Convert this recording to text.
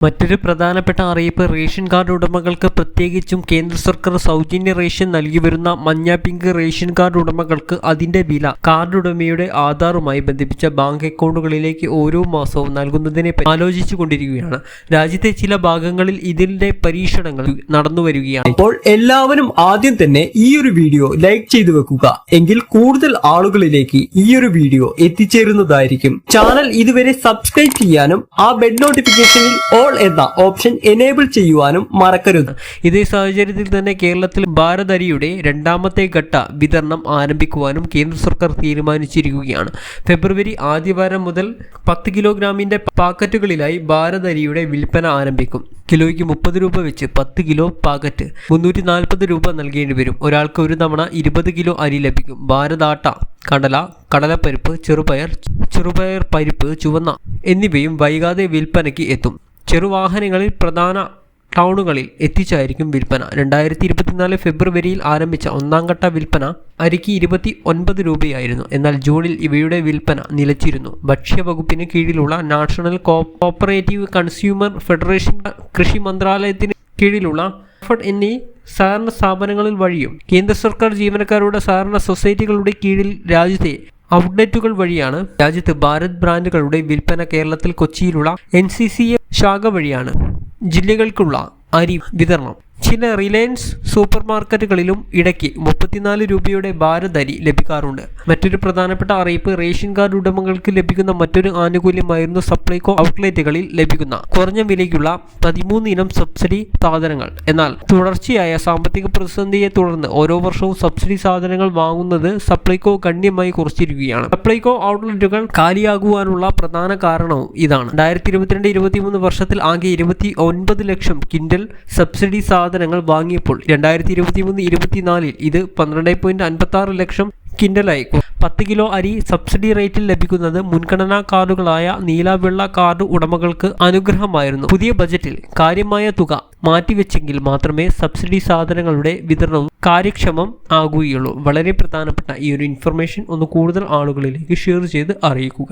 മറ്റൊരു പ്രധാനപ്പെട്ട അറിയിപ്പ് റേഷൻ കാർഡ് ഉടമകൾക്ക് പ്രത്യേകിച്ചും കേന്ദ്ര സർക്കാർ സൗജന്യ റേഷൻ നൽകി വരുന്ന മഞ്ഞ പിങ്ക് റേഷൻ കാർഡ് ഉടമകൾക്ക് അതിന്റെ വില കാർഡ് ഉടമയുടെ ആധാറുമായി ബന്ധിപ്പിച്ച ബാങ്ക് അക്കൗണ്ടുകളിലേക്ക് ഓരോ മാസവും നൽകുന്നതിനെ ആലോചിച്ചു കൊണ്ടിരിക്കുകയാണ് രാജ്യത്തെ ചില ഭാഗങ്ങളിൽ ഇതിന്റെ പരീക്ഷണങ്ങൾ നടന്നു വരികയാണ് അപ്പോൾ എല്ലാവരും ആദ്യം തന്നെ ഈ ഒരു വീഡിയോ ലൈക്ക് ചെയ്തു വെക്കുക. എങ്കിൽ കൂടുതൽ ആളുകളിലേക്ക് ഈ ഒരു വീഡിയോ എത്തിച്ചേരുന്നതായിരിക്കും. ചാനൽ ഇതുവരെ സബ്സ്ക്രൈബ് ചെയ്യാനും ആ ബെഡ് നോട്ടിഫിക്കേഷനിൽ ഓൾ എന്ന ഓപ്ഷൻ എനേബിൾ ചെയ്യുവാനും മറക്കരുത്. ഇതേ സാഹചര്യത്തിൽ തന്നെ കേരളത്തിൽ ഭാരതരിയുടെ രണ്ടാമത്തെ ഘട്ട വിതരണം ആരംഭിക്കുവാനും കേന്ദ്ര സർക്കാർ തീരുമാനിച്ചിരിക്കുകയാണ്. ഫെബ്രുവരി ആദ്യവാരം മുതൽ പത്ത് കിലോഗ്രാമിന്റെ പാക്കറ്റുകളിലായി ഭാരതരിയുടെ വിൽപ്പന ആരംഭിക്കും. കിലോയ്ക്ക് മുപ്പത് രൂപ വെച്ച് പത്ത് കിലോ പാക്കറ്റ് മുന്നൂറ്റി നാൽപ്പത് രൂപ നൽകേണ്ടി വരും. ഒരാൾക്ക് ഒരു തവണ ഇരുപത് കിലോ അരി ലഭിക്കും. ഭാരതാട്ട കടല കടലപ്പരിപ്പ് ചെറുപയർ ചെറുപയർ പരിപ്പ് ചുവന്ന എന്നിവയും വൈകാതെ വിൽപ്പനയ്ക്ക് എത്തും. ചെറുവാഹനങ്ങളിൽ പ്രധാന ടൗണുകളിൽ എത്തിച്ചായിരിക്കും വിൽപ്പന. രണ്ടായിരത്തി ഇരുപത്തിനാല് ഫെബ്രുവരിയിൽ ആരംഭിച്ച ഒന്നാം ഘട്ട വിൽപ്പന അരിക്ക് ഇരുപത്തി ഒൻപത് രൂപയായിരുന്നു. എന്നാൽ ജൂണിൽ ഇവയുടെ വിൽപ്പന നിലച്ചിരുന്നു. ഭക്ഷ്യവകുപ്പിന് കീഴിലുള്ള നാഷണൽ കോപ്പറേറ്റീവ് കൺസ്യൂമർ ഫെഡറേഷൻ കൃഷി മന്ത്രാലയത്തിന് കീഴിലുള്ള എന്നീ സഹകരണ സ്ഥാപനങ്ങളിൽ വഴിയും കേന്ദ്ര സർക്കാർ ജീവനക്കാരുടെ സഹകരണ സൊസൈറ്റികളുടെ കീഴിൽ രാജ്യത്തെ ഔട്ട്ലെറ്റുകൾ വഴിയാണ് രാജ്യത്ത് ഭാരത് ബ്രാൻഡുകളുടെ വിൽപ്പന കേരളത്തിൽ കൊച്ചിയിലുള്ള എൻ ശാഖ വഴിയാണ് ജില്ലകൾക്കുള്ള അരി വിതരണം. ചില റിലയൻസ് സൂപ്പർ മാർക്കറ്റുകളിലും ഇടയ്ക്ക് മുപ്പത്തിനാല് രൂപയുടെ ഭാരത് അരി ലഭിക്കാറുണ്ട്. മറ്റൊരു പ്രധാനപ്പെട്ട അറിയിപ്പ് റേഷൻ കാർഡ് ഉടമകൾക്ക് ലഭിക്കുന്ന മറ്റൊരു ആനുകൂല്യമായിരുന്നു സപ്ലൈകോ ഔട്ട്ലെറ്റുകളിൽ ലഭിക്കുന്ന കുറഞ്ഞ വിലയ്ക്കുള്ള പതിമൂന്ന് ഇനം സബ്സിഡി സാധനങ്ങൾ. എന്നാൽ തുടർച്ചയായ സാമ്പത്തിക പ്രതിസന്ധിയെ തുടർന്ന് ഓരോ വർഷവും സബ്സിഡി സാധനങ്ങൾ വാങ്ങുന്നത് സപ്ലൈകോ ഗണ്യമായി കുറച്ചിരിക്കുകയാണ്. സപ്ലൈകോ ഔട്ട്ലെറ്റുകൾ കാലിയാകുവാനുള്ള പ്രധാന കാരണവും ഇതാണ്. രണ്ടായിരത്തി ഇരുപത്തിരണ്ട് ഇരുപത്തിമൂന്ന് വർഷത്തിൽ ആകെ ഇരുപത്തി ഒൻപത് ലക്ഷം കിൻഡൽ സബ്സിഡി സാധനങ്ങൾ വാങ്ങിയപ്പോൾ രണ്ടായിരത്തി ഇരുപത്തി മൂന്ന് ഇരുപത്തിനാലിൽ ഇത് പന്ത്രണ്ട് പോയിന്റ് അൻപത്തി ആറ് ലക്ഷം കിൻഡലായി. പത്ത് കിലോ അരി സബ്സിഡി റേറ്റിൽ ലഭിക്കുന്നത് മുൻഗണനാ കാർഡുകളായ നീല വെള്ള കാർഡ് ഉടമകൾക്ക് അനുഗ്രഹമായിരുന്നു. പുതിയ ബജറ്റിൽ കാര്യമായ തുക മാറ്റിവെച്ചെങ്കിൽ മാത്രമേ സബ്സിഡി സാധനങ്ങളുടെ വിതരണവും കാര്യക്ഷമം ആകുകയുള്ളൂ. വളരെ പ്രധാനപ്പെട്ട ഈ ഒരു ഇൻഫർമേഷൻ ഒന്ന് കൂടുതൽ ആളുകളിലേക്ക് ഷെയർ ചെയ്ത് അറിയിക്കുക.